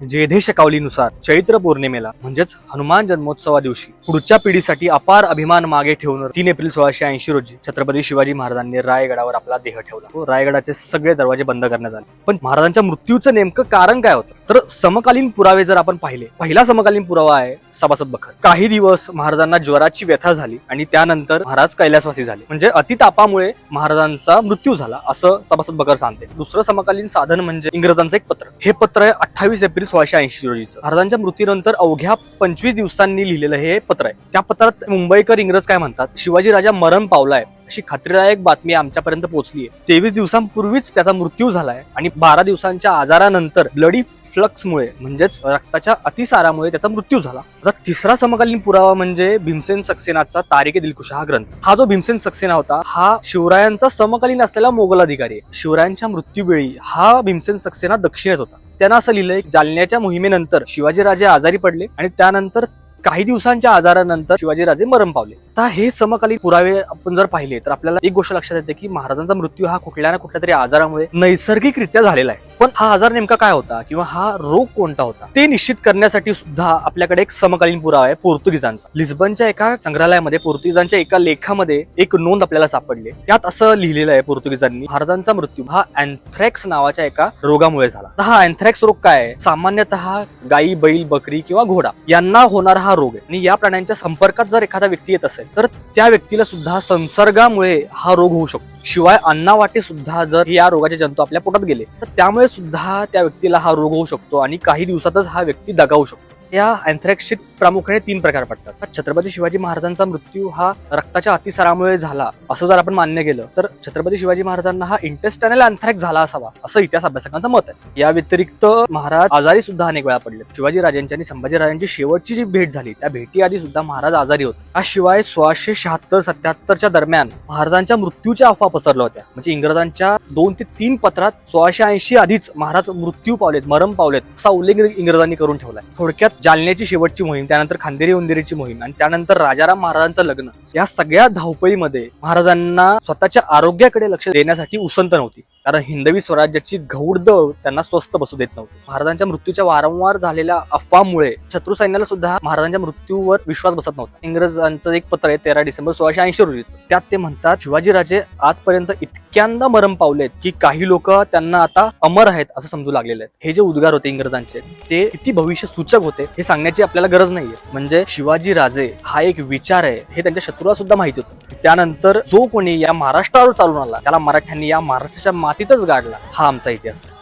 जेधे शकावलीनुसार चैत्र पौर्णिमेला म्हणजेच हनुमान जन्मोत्सवा दिवशी पुढच्या पिढीसाठी अपार अभिमान मागे ठेवून तीन एप्रिल सोळाशे ऐंशी रोजी छत्रपती शिवाजी महाराजांनी रायगडावर आपला देह ठेवला. व रायगडाचे सगळे दरवाजे बंद करण्यात आले. पण महाराजांच्या मृत्यूचं नेमकं कारण काय होतं? तर समकालीन पुरावे जर आपण पाहिले पहिला समकालीन पुरावा आहे सभासद बखर. काही दिवस महाराजांना ज्वराची व्यथा झाली आणि त्यानंतर महाराज कैलासवासी झाले. म्हणजे अतितापामुळे महाराजांचा मृत्यू झाला असं सभासद बखर सांगते. दुसरं समकालीन साधन म्हणजे इंग्रजांचं एक पत्र. हे पत्र आहे अठ्ठावीस एप्रिल सोळाशे ऐंशी रोजीचं. महाराजांच्या मृत्यूनंतर अवघ्या पंचवीस दिवसांनी लिहिलेलं हे पत्र आहे. त्या पत्रात मुंबईकर इंग्रज काय म्हणतात? शिवाजी राजा मरण पावलाय. अशी खात्रीदायक बातमी आमच्यापर्यंत पोहोचली आहे. तेवीस दिवसांपूर्वीच त्याचा मृत्यू झालाय आणि बारा दिवसांच्या आजारानंतर ब्लडी फ्लक्समुळे म्हणजेच रक्ताच्या अतिसारामुळे त्याचा मृत्यू झाला. आता तिसरा समकालीन पुरावा म्हणजे भीमसेन सक्सेनाचा तारिके दिलकुशा हा ग्रंथ. हा जो भीमसेन सक्सेना होता हा शिवरायांचा समकालीन असलेला मोगल अधिकारी आहे. शिवरायांच्या मृत्यूवेळी हा भीमसेन सक्सेना दक्षिणेत होता. त्यांना असं लिहिलंय जालन्याच्या मोहिमेनंतर शिवाजीराजे आजारी पडले आणि त्यानंतर काही दिवसांच्या आजारानंतर शिवाजीराजे मरण पावले. आता हे समकालीन पुरावे आपण जर पाहिले तर आपल्याला एक गोष्ट लक्षात येते की महाराजांचा मृत्यू हा कुठल्या ना कुठल्या तरी आजारामुळे नैसर्गिकरित्या झालेला आहे. पण हा आजार नेमका काय होता किंवा हा रोग कोणता होता ते निश्चित करण्यासाठी सुद्धा आपल्याकडे एक समकालीन पुरावा आहे पोर्तुगीजांचा. लिस्बनच्या एका संग्रहालयामध्ये पोर्तुगीजांच्या एका लेखामध्ये एक नोंद आपल्याला सापडली त्यात असं लिहिलेलं आहे पोर्तुगीजांनी महाराजांचा मृत्यू हा अँथ्रॅक्स नावाच्या एका रोगामुळे झाला. तर हा अँथ्रॅक्स रोग काय आहे? सामान्यतः गाई बैल बकरी किंवा घोडा यांना होणारा हा रोग आहे. आणि या प्राण्यांच्या संपर्कात जर एखादा व्यक्ती येत असेल तर त्या व्यक्तीला सुद्धा संसर्गामुळे हा रोग होऊ शकतो. शिवाय अन्नावाटे सुद्धा जर या रोगाचे जंतू आपल्या पोटात गेले तर त्यामुळे सुद्धा त्या व्यक्तीला हा रोग होऊ शकतो आणि काही दिवसातच हा व्यक्ती दगावू शकतो. या अँथ्रॅक्सचे प्रामुख्याने तीन प्रकार पडतात. छत्रपती शिवाजी महाराजांचा मृत्यू हा रक्ताच्या अतिसारामुळे झाला असं जर आपण मान्य केलं तर छत्रपती शिवाजी महाराजांना हा इंटेस्टायनल अँथ्रॅक्स झाला असावा असं इतिहास अभ्यासकांचं मत आहे. या व्यतिरिक्त महाराज आजारी सुद्धा अनेक वेळा पडले शिवाजी राजांची आणि संभाजी राजांची शेवटची जी भेट झाली त्या भेटी आधी सुद्धा महाराज आजारी होते. याशिवाय सोळाशे शहात्तर सत्याहत्तरच्या दरम्यान महाराजांच्या मृत्यूच्या अफवा पसरल्या होत्या. म्हणजे इंग्रजांच्या दोन ते तीन पत्रात सोळाशे ऐंशी आधीच महाराज मृत्यू पावलेत मरम पावलेत असा उल्लेख इंग्रजांनी करून ठेवलाय. थोडक्यात जालन्याची शेवटची मोहीम त्यानंतर खांदेरी उंदेरीची मोहीम आणि त्यानंतर राजाराम महाराजांचं लग्न. या सगळ्या धावपळीमध्ये महाराजांना स्वतःच्या आरोग्याकडे लक्ष देण्यासाठी उसंत नव्हती. कारण हिंदवी स्वराज्याची घौड त्यांना स्वस्त बसू देत नव्हती. महाराजांच्या मृत्यूच्या वारंवार झालेल्या अफवामुळे शत्रू सैन्याला सुद्धा महाराजांच्या मृत्यूवर विश्वास बसत नव्हता. इंग्रजांचं एक पत्र आहे तेरा डिसेंबर सोळाशे ऐंशी रोजीचं त्यात ते म्हणतात शिवाजीराजे आजपर्यंत इतक्यांदा मरण पावलेत की काही लोक त्यांना आता अमर आहेत असं समजू लागलेले आहेत. हे जे उद्गार होते इंग्रजांचे ते किती भविष्य सूचक होते हे सांगण्याची आपल्याला गरज नाहीये. म्हणजे शिवाजी राजे हा एक विचार आहे हे त्यांच्या शत्रूला सुद्धा माहिती होतं. त्यानंतर जो कोणी या महाराष्ट्रावर चालून आला त्याला मराठ्यांनी या महाराष्ट्राच्या मातीतच गाडला. हा आमचा इतिहास. आहे